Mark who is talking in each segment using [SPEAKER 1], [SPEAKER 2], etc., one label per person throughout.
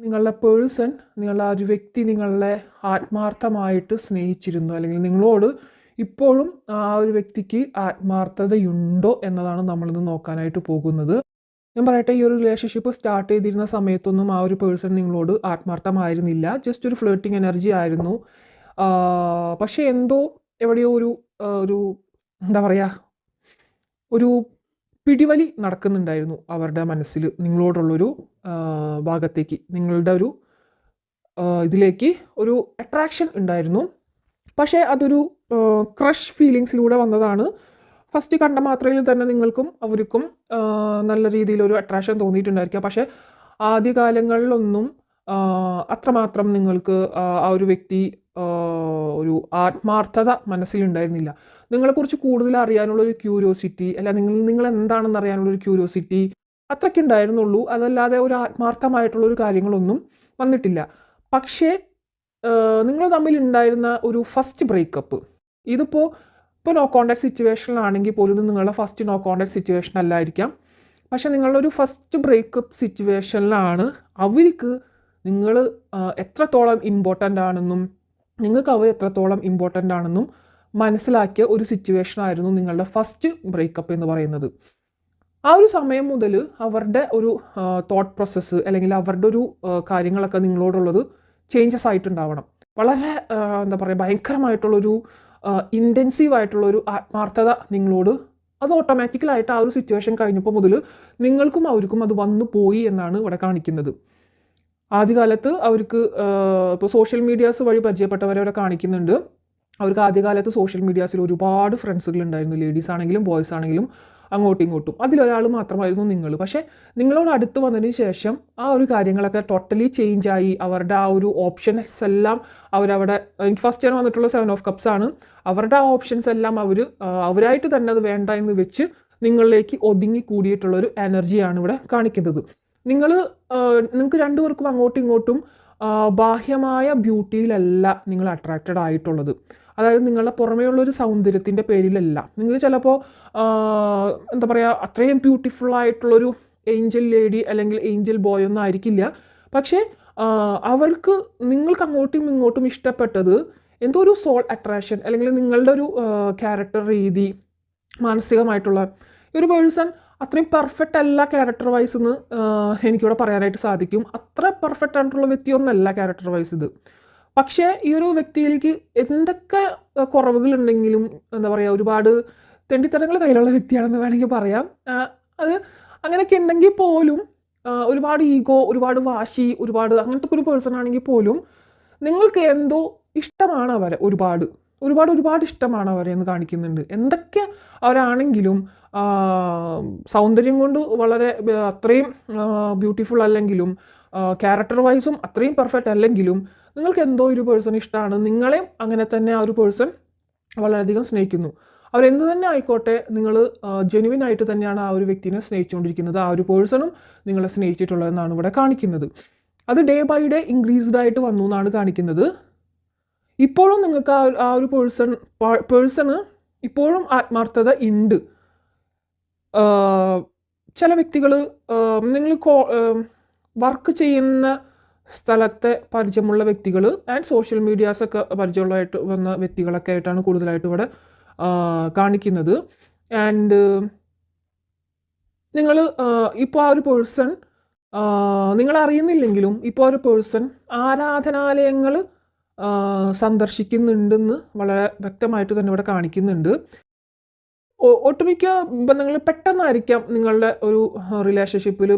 [SPEAKER 1] നിങ്ങളുടെ പേഴ്സൺ നിങ്ങളുടെ ആ ഒരു വ്യക്തി നിങ്ങളെ ആത്മാർത്ഥമായിട്ട് സ്നേഹിച്ചിരുന്നു. അല്ലെങ്കിൽ നിങ്ങളോട് ഇപ്പോഴും ആ ഒരു വ്യക്തിക്ക് ആത്മാർത്ഥതയുണ്ടോ എന്നതാണ് നമ്മളിന്ന് നോക്കാനായിട്ട് പോകുന്നത്. ഞാൻ പറയട്ടെ ഈ ഒരു റിലേഷൻഷിപ്പ് സ്റ്റാർട്ട് ചെയ്തിരുന്ന സമയത്തൊന്നും ആ ഒരു പേഴ്സൺ നിങ്ങളോട് ആത്മാർത്ഥമായിരുന്നില്ല. ജസ്റ്റ് ഒരു ഫ്ലേട്ടിങ് എനർജി ആയിരുന്നു. പക്ഷേ എന്തോ എവിടെയോ ഒരു ഒരു എന്താ പറയുക ഒരു പിടിവലി നടക്കുന്നുണ്ടായിരുന്നു അവരുടെ മനസ്സിൽ നിങ്ങളോടുള്ളൊരു ഭാഗത്തേക്ക്. നിങ്ങളുടെ ഒരു ഇതിലേക്ക് ഒരു അട്രാക്ഷൻ ഉണ്ടായിരുന്നു. പക്ഷേ അതൊരു ക്രഷ് ഫീലിങ്സിലൂടെ വന്നതാണ്. ഫസ്റ്റ് കണ്ട മാത്രയിൽ തന്നെ നിങ്ങൾക്കും അവർക്കും നല്ല രീതിയിലൊരു അട്രാക്ഷൻ തോന്നിയിട്ടുണ്ടായിരിക്കാം. പക്ഷേ ആദ്യകാലങ്ങളിലൊന്നും അത്രമാത്രം നിങ്ങൾക്ക് ആ ഒരു വ്യക്തി ഒരു ആത്മാർത്ഥത മനസ്സിലുണ്ടായിരുന്നില്ല. നിങ്ങളെക്കുറിച്ച് കൂടുതൽ അറിയാനുള്ള ഒരു ക്യൂരിയോസിറ്റി അല്ല നിങ്ങൾ നിങ്ങൾ എന്താണെന്ന് അറിയാനുള്ള ഒരു ക്യൂരിയോസിറ്റി അത്രയ്ക്ക് ഉണ്ടായിരുന്നുള്ളൂ. അതല്ലാതെ ഒരു ആത്മാർത്ഥമായിട്ടുള്ള ഒരു കാര്യങ്ങളൊന്നും വന്നിട്ടില്ല. പക്ഷേ നിങ്ങൾ തമ്മിൽ ഉണ്ടായിരുന്ന ഒരു ഫസ്റ്റ് ബ്രേക്കപ്പ് ഇതിപ്പോൾ ഇപ്പോൾ നോ കോണ്ടാക്ട് സിറ്റുവേഷനിലാണെങ്കിൽ പോലും ഇത് നിങ്ങളുടെ ഫസ്റ്റ് നോ കോണ്ടാക്ട് സിറ്റുവേഷൻ അല്ലായിരിക്കാം. പക്ഷെ നിങ്ങളുടെ ഒരു ഫസ്റ്റ് ബ്രേക്കപ്പ് സിറ്റുവേഷനിലാണ് അവർക്ക് നിങ്ങൾ എത്രത്തോളം ഇമ്പോർട്ടന്റ് ആണെന്നും നിങ്ങൾക്ക് അവർ എത്രത്തോളം ഇമ്പോർട്ടന്റ് ആണെന്നും മനസ്സിലാക്കിയ ഒരു സിറ്റുവേഷൻ ആയിരുന്നു നിങ്ങളുടെ ഫസ്റ്റ് ബ്രേക്കപ്പ് എന്ന് പറയുന്നത്. ആ ഒരു സമയം മുതൽ അവരുടെ ഒരു തോട്ട് പ്രോസസ്സ് അല്ലെങ്കിൽ അവരുടെ ഒരു കാര്യങ്ങളൊക്കെ നിങ്ങളോടുള്ളത് ചേഞ്ചസ് ആയിട്ടുണ്ടാവണം. വളരെ എന്താ പറയുക ഭയങ്കരമായിട്ടുള്ളൊരു ഇന്റൻസീവ് ആയിട്ടുള്ളൊരു ആത്മാർത്ഥത നിങ്ങളോട് അത് ഓട്ടോമാറ്റിക്കലായിട്ട് ആ ഒരു സിറ്റുവേഷൻ കഴിഞ്ഞപ്പോൾ മുതൽ നിങ്ങൾക്കും അവർക്കും അത് വന്നു പോയി എന്നാണ് ഇവിടെ കാണിക്കുന്നത്. ആദ്യകാലത്ത് അവർക്ക് ഇപ്പോൾ സോഷ്യൽ മീഡിയാസ് വഴി പരിചയപ്പെട്ടവരെ കാണിക്കുന്നുണ്ട്. അവർക്ക് ആദ്യകാലത്ത് സോഷ്യൽ മീഡിയാസിൽ ഒരുപാട് ഫ്രണ്ട്സുകൾ ഉണ്ടായിരുന്നു. ലേഡീസ് ആണെങ്കിലും ബോയ്സ് ആണെങ്കിലും അങ്ങോട്ടും ഇങ്ങോട്ടും. അതിലൊരാൾ മാത്രമായിരുന്നു നിങ്ങൾ പക്ഷേ നിങ്ങളോട് അടുത്ത് വന്നതിന് ശേഷം ആ ഒരു കാര്യങ്ങളൊക്കെ ടോട്ടലി ആയി. അവരുടെ ആ ഒരു ഓപ്ഷൻസ് എല്ലാം അവരവിടെ എനിക്ക് ഫസ്റ്റ് ഞാൻ വന്നിട്ടുള്ള സെവൻ ഓഫ് കപ്സ് ആണ്. അവരുടെ ആ ഓപ്ഷൻസ് എല്ലാം അവർ അവരായിട്ട് തന്നെ അത് വേണ്ട എന്ന് വെച്ച് നിങ്ങളിലേക്ക് ഒതുങ്ങി കൂടിയിട്ടുള്ള ഒരു എനർജിയാണ് ഇവിടെ കാണിക്കുന്നത്. നിങ്ങൾ നിങ്ങൾക്ക് രണ്ടുപേർക്കും അങ്ങോട്ടും ഇങ്ങോട്ടും ബാഹ്യമായ ബ്യൂട്ടിയിലല്ല നിങ്ങൾ അട്രാക്റ്റഡ് ആയിട്ടുള്ളത്. അതായത് നിങ്ങളുടെ പുറമേയുള്ള ഒരു സൗന്ദര്യത്തിന്റെ പേരിലല്ല. നിങ്ങൾ ചിലപ്പോൾ എന്താ പറയുക അത്രയും ബ്യൂട്ടിഫുൾ ആയിട്ടുള്ളൊരു ഏഞ്ചൽ ലേഡി അല്ലെങ്കിൽ ഏഞ്ചൽ ബോയ് ഒന്നും ആയിരിക്കില്ല. പക്ഷേ അവർക്ക് നിങ്ങൾക്ക് അങ്ങോട്ടും ഇങ്ങോട്ടും ഇഷ്ടപ്പെട്ടത് എന്തോ ഒരു സോൾ അട്രാക്ഷൻ അല്ലെങ്കിൽ നിങ്ങളുടെ ഒരു ക്യാരക്ടർ രീതി മാനസികമായിട്ടുള്ള ഒരു പേഴ്സൺ അത്രയും പെർഫെക്റ്റ് അല്ല ക്യാരക്ടർ വൈസ് എന്ന് എനിക്കിവിടെ പറയാനായിട്ട് സാധിക്കും. അത്ര പെർഫെക്റ്റ് ആയിട്ടുള്ള വ്യക്തിയൊന്നല്ല ക്യാരക്ടർ വൈസ് ഇത്. പക്ഷേ ഈ ഒരു വ്യക്തിയിലേക്ക് എന്തൊക്കെ കുറവുകളുണ്ടെങ്കിലും എന്താ പറയുക ഒരുപാട് തെണ്ടിത്തരങ്ങൾ കയ്യിലുള്ള വ്യക്തിയാണെന്ന് വേണമെങ്കിൽ പറയാം. അത് അങ്ങനെയൊക്കെ ഉണ്ടെങ്കിൽ പോലും ഒരുപാട് ഈഗോ ഒരുപാട് വാശി ഒരുപാട് അങ്ങനത്തെ ഒരു പേഴ്സൺ ആണെങ്കിൽ പോലും നിങ്ങൾക്ക് എന്തോ ഇഷ്ടമാണ് അവരെ ഒരുപാട്. ഒരുപാട് ഒരുപാട് ഇഷ്ടമാണ് അവരെ എന്ന് കാണിക്കുന്നുണ്ട്. എന്തൊക്കെ അവരാണെങ്കിലും സൗന്ദര്യം കൊണ്ട് വളരെ അത്രയും ബ്യൂട്ടിഫുൾ അല്ലെങ്കിലും ക്യാരക്ടർ വൈസും അത്രയും പെർഫെക്റ്റ് അല്ലെങ്കിലും നിങ്ങൾക്ക് എന്തോ ഒരു പേഴ്സൺ ഇഷ്ടമാണ്. നിങ്ങളെയും അങ്ങനെ തന്നെ ആ ഒരു പേഴ്സൺ വളരെയധികം സ്നേഹിക്കുന്നു. അവരെന്ത് തന്നെ ആയിക്കോട്ടെ നിങ്ങൾ ജെനുവിൻ ആയിട്ട് തന്നെയാണ് ആ ഒരു വ്യക്തിനെ സ്നേഹിച്ചുകൊണ്ടിരിക്കുന്നത്. ആ ഒരു പേഴ്സണും നിങ്ങളെ സ്നേഹിച്ചിട്ടുള്ളതെന്നാണ് ഇവിടെ കാണിക്കുന്നത്. അത് ഡേ ബൈ ഡേ ഇൻക്രീസ്ഡ് ആയിട്ട് വന്നു എന്നാണ് കാണിക്കുന്നത്. ഇപ്പോഴും നിങ്ങൾക്ക് ആ ഒരു- പേഴ്സൺ പേഴ്സണ് ഇപ്പോഴും ആത്മാർത്ഥത ഉണ്ട്. ചില വ്യക്തികൾ നിങ്ങൾ വർക്ക് ചെയ്യുന്ന സ്ഥലത്തെ പരിചയമുള്ള വ്യക്തികൾ ആൻഡ് സോഷ്യൽ മീഡിയാസൊക്കെ പരിചയമുള്ളതായിട്ട് വന്ന വ്യക്തികളൊക്കെ ആയിട്ടാണ് കൂടുതലായിട്ട് ഇവിടെ കാണിക്കുന്നത്. ആൻഡ് നിങ്ങൾ ഇപ്പോൾ ആ ഒരു പേഴ്സൺ നിങ്ങൾ അറിയുന്നില്ലെങ്കിലും ഇപ്പോൾ ഒരു പേഴ്സൺ ആരാധനാലയങ്ങൾ സന്ദർശിക്കുന്നുണ്ടെന്ന് വളരെ വ്യക്തമായിട്ട് തന്നെ ഇവിടെ കാണിക്കുന്നുണ്ട്. ഒട്ടുമിക്ക ബന്ധങ്ങൾ പെട്ടെന്നായിരിക്കാം നിങ്ങളുടെ ഒരു റിലേഷൻഷിപ്പിൽ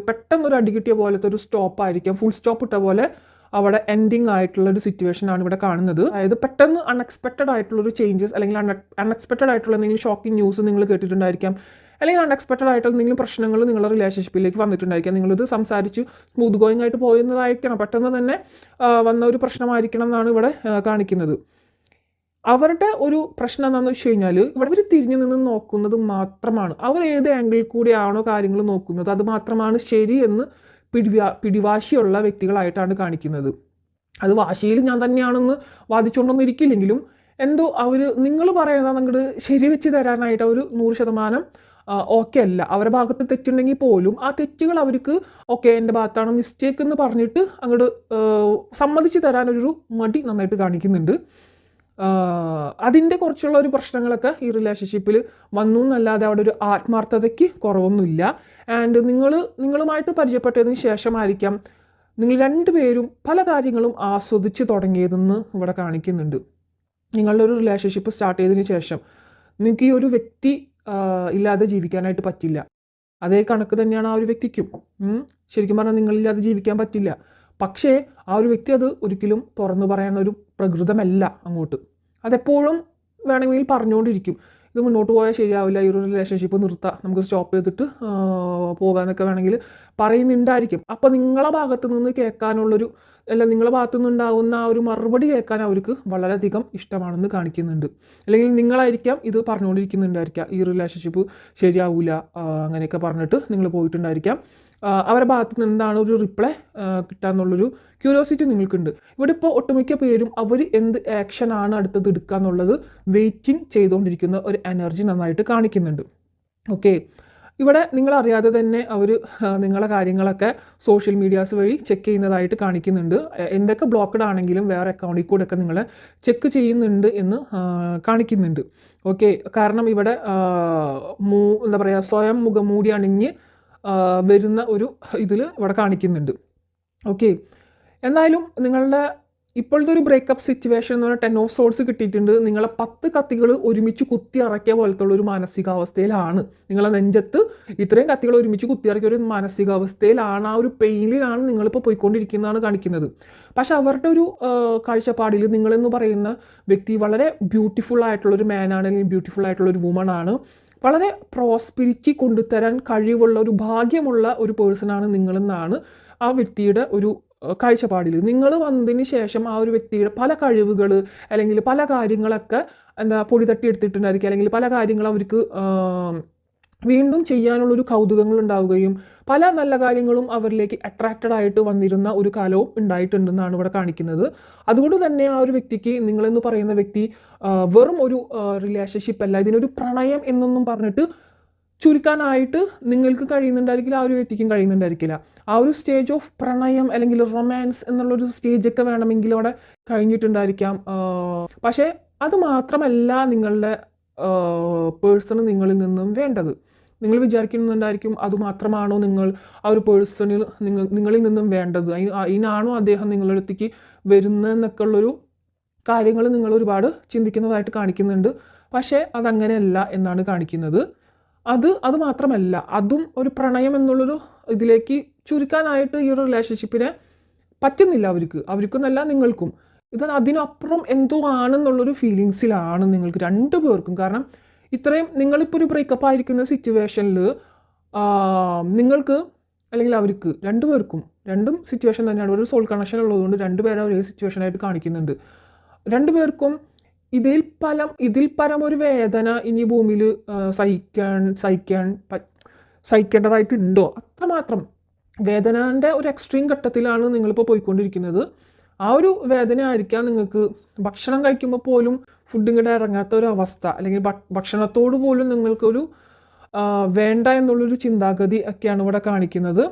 [SPEAKER 1] അടി കിട്ടിയ പോലത്തെ ഒരു സ്റ്റോപ്പ് ആയിരിക്കാം. ഫുൾ സ്റ്റോപ്പ് ഇട്ട പോലെ അവിടെ എൻഡിങ് ആയിട്ടുള്ള ഒരു സിറ്റുവേഷൻ ആണ് ഇവിടെ കാണുന്നത്. അതായത് പെട്ടെന്ന് അൺഎക്സ്പെക്റ്റഡ് ആയിട്ടുള്ള ഒരു ചേഞ്ചസ് അല്ലെങ്കിൽ അൺഎക്സ്പെക്റ്റഡ് ആയിട്ടുള്ള എന്തെങ്കിലും ഷോക്കിംഗ് ന്യൂസ് നിങ്ങൾ കേട്ടിട്ടുണ്ടായിരിക്കാം. അല്ലെങ്കിൽ അൺഎക്സ്പെക്റ്റഡ് ആയിട്ടുള്ള എന്തെങ്കിലും പ്രശ്നങ്ങൾ നിങ്ങളുടെ റിലേഷൻഷിപ്പിലേക്ക് വന്നിട്ടുണ്ടായിരിക്കാം. നിങ്ങളിത് സംസാരിച്ച് സ്മൂത്ത് ഗോയിങ് ആയിട്ട് പോയെന്നതായിരിക്കണം പെട്ടെന്ന് തന്നെ വന്ന ഒരു പ്രശ്നമായിരിക്കണം എന്നാണ് ഇവിടെ കാണിക്കുന്നത്. അവരുടെ ഒരു പ്രശ്നം എന്താണെന്ന് വെച്ച് കഴിഞ്ഞാൽ ഇവിടെ അവർ തിരിഞ്ഞു നിന്ന് നോക്കുന്നത് മാത്രമാണ്. അവർ ഏത് ആംഗിളിൽ കൂടിയാണോ കാര്യങ്ങൾ നോക്കുന്നത് അത് മാത്രമാണ് ശരി എന്ന് പിടിവാ പിടിവാശിയുള്ള വ്യക്തികളായിട്ടാണ് കാണിക്കുന്നത്. അത് വാശിയിൽ ഞാൻ തന്നെയാണെന്ന് വാദിച്ചുകൊണ്ടൊന്നും ഇരിക്കില്ലെങ്കിലും എന്തോ അവർ നിങ്ങൾ പറയുന്നത് അങ്ങോട്ട് ശരി വെച്ച് തരാനായിട്ട് അവർ നൂറ് ശതമാനം ഓക്കെ അല്ല. അവരുടെ ഭാഗത്ത് തെറ്റുണ്ടെങ്കിൽ പോലും ആ തെറ്റുകൾ അവർക്ക് ഓക്കെ എന്റെ ഭാഗത്താണ് മിസ്റ്റേക്ക് എന്ന് പറഞ്ഞിട്ട് അങ്ങോട്ട് സമ്മതിച്ച് തരാനൊരു മടി നന്നായിട്ട് കാണിക്കുന്നുണ്ട്. അതിന്റെ കുറച്ചുള്ള ഒരു പ്രശ്നങ്ങളൊക്കെ ഈ റിലേഷൻഷിപ്പിൽ വന്നു എന്നല്ലാതെ അവിടെ ഒരു ആത്മാർത്ഥതയ്ക്ക് കുറവൊന്നുമില്ല. ആൻഡ് നിങ്ങൾ നിങ്ങളുമായിട്ട് പരിചയപ്പെട്ടതിന് ശേഷമായിരിക്കാം നിങ്ങൾ രണ്ടുപേരും പല കാര്യങ്ങളും ആസ്വദിച്ച് തുടങ്ങിയതെന്ന് ഇവിടെ കാണിക്കുന്നുണ്ട്. നിങ്ങളുടെ ഒരു റിലേഷൻഷിപ്പ് സ്റ്റാർട്ട് ചെയ്തതിന് ശേഷം നിങ്ങൾക്ക് ഈ ഒരു വ്യക്തി ഇല്ലാതെ ജീവിക്കാനായിട്ട് പറ്റില്ല. അതേ കണക്ക് തന്നെയാണ് ആ ഒരു വ്യക്തിക്കും. ശരിക്കും പറഞ്ഞാൽ നിങ്ങളില്ലാതെ ജീവിക്കാൻ പറ്റില്ല. പക്ഷേ ആ ഒരു വ്യക്തി അത് ഒരിക്കലും തുറന്നു പറയാൻ ഒരു പ്രകൃതമല്ല അങ്ങോട്ട്. അതെപ്പോഴും വേണമെങ്കിൽ പറഞ്ഞുകൊണ്ടിരിക്കും. ഇത് മുന്നോട്ട് പോയാൽ ശരിയാവില്ല ഈ ഒരു റിലേഷൻഷിപ്പ് നിർത്താം നമുക്ക് സ്റ്റോപ്പ് ചെയ്തിട്ട് പോകാനൊക്കെ വേണമെങ്കിൽ പറയുന്നുണ്ടായിരിക്കും. അപ്പോൾ നിങ്ങളെ ഭാഗത്ത് നിന്ന് കേൾക്കാനുള്ളൊരു അല്ല നിങ്ങളെ ഭാഗത്തു നിന്നുണ്ടാകുന്ന ആ ഒരു മറുപടി കേൾക്കാൻ അവർക്ക് വളരെയധികം ഇഷ്ടമാണെന്ന് കാണിക്കുന്നുണ്ട്. അല്ലെങ്കിൽ നിങ്ങളായിരിക്കാം ഇത് പറഞ്ഞുകൊണ്ടിരിക്കുന്നുണ്ടായിരിക്കാം ഈ റിലേഷൻഷിപ്പ് ശരിയാവില്ല അങ്ങനെയൊക്കെ പറഞ്ഞിട്ട് നിങ്ങൾ പോയിട്ടുണ്ടായിരിക്കാം. അവരുടെ ഭാഗത്ത് നിന്ന് എന്താണ് ഒരു റിപ്ലൈ കിട്ടാന്നുള്ളൊരു ക്യൂരിയോസിറ്റി നിങ്ങൾക്കുണ്ട്. ഇവിടെ ഇപ്പോൾ ഒട്ടുമിക്ക പേരും അവർ എന്ത് ആക്ഷൻ ആണ് അടുത്തത് എടുക്കുക എന്നുള്ളത് വെയിറ്റിംഗ് ചെയ്തുകൊണ്ടിരിക്കുന്ന ഒരു എനർജി നന്നായിട്ട് കാണിക്കുന്നുണ്ട്. ഓക്കെ ഇവിടെ നിങ്ങളറിയാതെ തന്നെ അവർ നിങ്ങളെ കാര്യങ്ങളൊക്കെ സോഷ്യൽ മീഡിയാസ് വഴി ചെക്ക് ചെയ്യുന്നതായിട്ട് കാണിക്കുന്നുണ്ട്. എന്തൊക്കെ ബ്ലോക്ക്ഡ് ആണെങ്കിലും വേറെ അക്കൗണ്ടിൽ കൂടെ ഒക്കെ നിങ്ങളെ ചെക്ക് ചെയ്യുന്നുണ്ട് എന്ന് കാണിക്കുന്നുണ്ട്. ഓക്കെ കാരണം ഇവിടെ മൂ എന്താ പറയുക സ്വയം മുഖമൂടി അണിഞ്ഞ് വരുന്ന ഒരു ഇതിൽ ഇവിടെ കാണിക്കുന്നുണ്ട്. ഓക്കെ എന്നാലും നിങ്ങളുടെ ഇപ്പോഴത്തെ ഒരു ബ്രേക്കപ്പ് സിറ്റുവേഷൻ എന്ന് പറഞ്ഞാൽ ടെൻ ഓഫ് സോൾസ് കിട്ടിയിട്ടുണ്ട്. നിങ്ങളെ പത്ത് കത്തികൾ ഒരുമിച്ച് കുത്തി ഇറക്കിയ പോലത്തുള്ള ഒരു മാനസികാവസ്ഥയിലാണ്. നിങ്ങളെ നെഞ്ചത്ത് ഇത്രയും കത്തികൾ ഒരുമിച്ച് കുത്തി ഇറക്കിയ ഒരു മാനസികാവസ്ഥയിലാണ്. ആ ഒരു പെയിനിലാണ് നിങ്ങളിപ്പോൾ പോയിക്കൊണ്ടിരിക്കുന്നതാണ് കാണിക്കുന്നത്. പക്ഷെ അവരുടെ ഒരു കാഴ്ചപ്പാടിൽ നിങ്ങളെന്ന് പറയുന്ന വ്യക്തി വളരെ ബ്യൂട്ടിഫുൾ ആയിട്ടുള്ളൊരു മാനാണ് അല്ലെങ്കിൽ ബ്യൂട്ടിഫുൾ ആയിട്ടുള്ള ഒരു വുമൺ ആണ്. വളരെ പ്രോസ്പിരിറ്റി കൊണ്ടുതരാൻ കഴിവുള്ള ഒരു ഭാഗ്യമുള്ള ഒരു പേഴ്സണാണ് നിങ്ങളെന്നാണ് ആ വ്യക്തിയുടെ ഒരു കാഴ്ചപ്പാടിൽ. നിങ്ങൾ വന്നതിന് ശേഷം ആ ഒരു വ്യക്തിയുടെ പല കഴിവുകൾ അല്ലെങ്കിൽ പല കാര്യങ്ങളൊക്കെ എന്താ പൊടി തട്ടി എടുത്തിട്ടുണ്ടായിരിക്കും അല്ലെങ്കിൽ പല കാര്യങ്ങളും അവർക്ക് വീണ്ടും ചെയ്യാനുള്ളൊരു കൗതുകങ്ങൾ ഉണ്ടാവുകയും പല നല്ല കാര്യങ്ങളും അവരിലേക്ക് അട്രാക്റ്റഡ് ആയിട്ട് വന്നിരുന്ന ഒരു കാലവും ഉണ്ടായിട്ടുണ്ടെന്നാണ് ഇവിടെ കാണിക്കുന്നത്. അതുകൊണ്ട് തന്നെ ആ ഒരു വ്യക്തിക്ക് നിങ്ങളെന്ന് പറയുന്ന വ്യക്തി വെറും ഒരു റിലേഷൻഷിപ്പ് അല്ല ഇതിനൊരു പ്രണയം എന്നൊന്നും പറഞ്ഞിട്ട് ചുരുക്കാനായിട്ട് നിങ്ങൾക്ക് കഴിയുന്നുണ്ടായിരിക്കില്ല ആ ഒരു വ്യക്തിക്കും കഴിയുന്നുണ്ടായിരിക്കില്ല. ആ ഒരു സ്റ്റേജ് ഓഫ് പ്രണയം അല്ലെങ്കിൽ റൊമാൻസ് എന്നുള്ളൊരു സ്റ്റേജൊക്കെ വേണമെങ്കിൽ അവിടെ കഴിഞ്ഞിട്ടുണ്ടായിരിക്കാം. പക്ഷേ അത് മാത്രമല്ല നിങ്ങളുടെ പേഴ്സണ് നിങ്ങളിൽ നിന്നും വേണ്ടത്. നിങ്ങൾ വിചാരിക്കുന്നുണ്ടായിരിക്കും അതുമാത്രമാണോ നിങ്ങൾ ആ ഒരു പേഴ്സണിൽ നിങ്ങൾ നിങ്ങളിൽ നിന്നും വേണ്ടത്. അതിന് അതിനാണോ അദ്ദേഹം നിങ്ങളുടെ അടുത്തേക്ക് വരുന്നതെന്നൊക്കെ ഉള്ളൊരു കാര്യങ്ങൾ നിങ്ങൾ ഒരുപാട് ചിന്തിക്കുന്നതായിട്ട് കാണിക്കുന്നുണ്ട്. പക്ഷേ അതങ്ങനെയല്ല എന്നാണ് കാണിക്കുന്നത്. അത് അത് മാത്രമല്ല അതും ഒരു പ്രണയം എന്നുള്ളൊരു ഇതിലേക്ക് ചുരുക്കാനായിട്ട് ഈ ഒരു റിലേഷൻഷിപ്പിനെ പറ്റുന്നില്ല അവർക്ക്. അവർക്കെന്നല്ല നിങ്ങൾക്കും. ഇത് അതിനപ്പുറം എന്തോ ആണെന്നുള്ളൊരു ഫീലിങ്സിലാണ് നിങ്ങൾക്ക് രണ്ടു പേർക്കും കാരണം ഇത്രയും നിങ്ങളിപ്പോൾ ഒരു ബ്രേക്കപ്പ് ആയിരിക്കുന്ന സിറ്റുവേഷനിൽ നിങ്ങൾക്ക് അല്ലെങ്കിൽ അവർക്ക് രണ്ടുപേർക്കും രണ്ടും സിറ്റുവേഷൻ തന്നെയാണ്. ഒരു സോൾ കണക്ഷൻ ഉള്ളതുകൊണ്ട് രണ്ടുപേരും ഒരേ സിറ്റുവേഷനായിട്ട് കാണിക്കുന്നുണ്ട്. രണ്ടുപേർക്കും ഇതിൽ പലം ഇതിൽ പരം ഒരു വേദന ഇനി ഭൂമിയിൽ സഹിക്കാൻ സഹിക്കാൻ സഹിക്കേണ്ടതായിട്ടുണ്ടോ? അത്രമാത്രം. വേദനന്റെ ഒരു എക്സ്ട്രീം ഘട്ടത്തിലാണ് നിങ്ങളിപ്പോൾ പോയിക്കൊണ്ടിരിക്കുന്നത്. ആ ഒരു വേദന ആയിരിക്കാം നിങ്ങൾക്ക് ഭക്ഷണം കഴിക്കുമ്പോൾ പോലും ഫുഡ് ഇങ്ങോട്ട് ഇറങ്ങാത്ത ഒരു അവസ്ഥ. അല്ലെങ്കിൽ ഭക്ഷണത്തോട് പോലും നിങ്ങൾക്കൊരു വേണ്ട എന്നുള്ളൊരു ചിന്താഗതി ഒക്കെയാണ് ഇവിടെ കാണിക്കുന്നത്.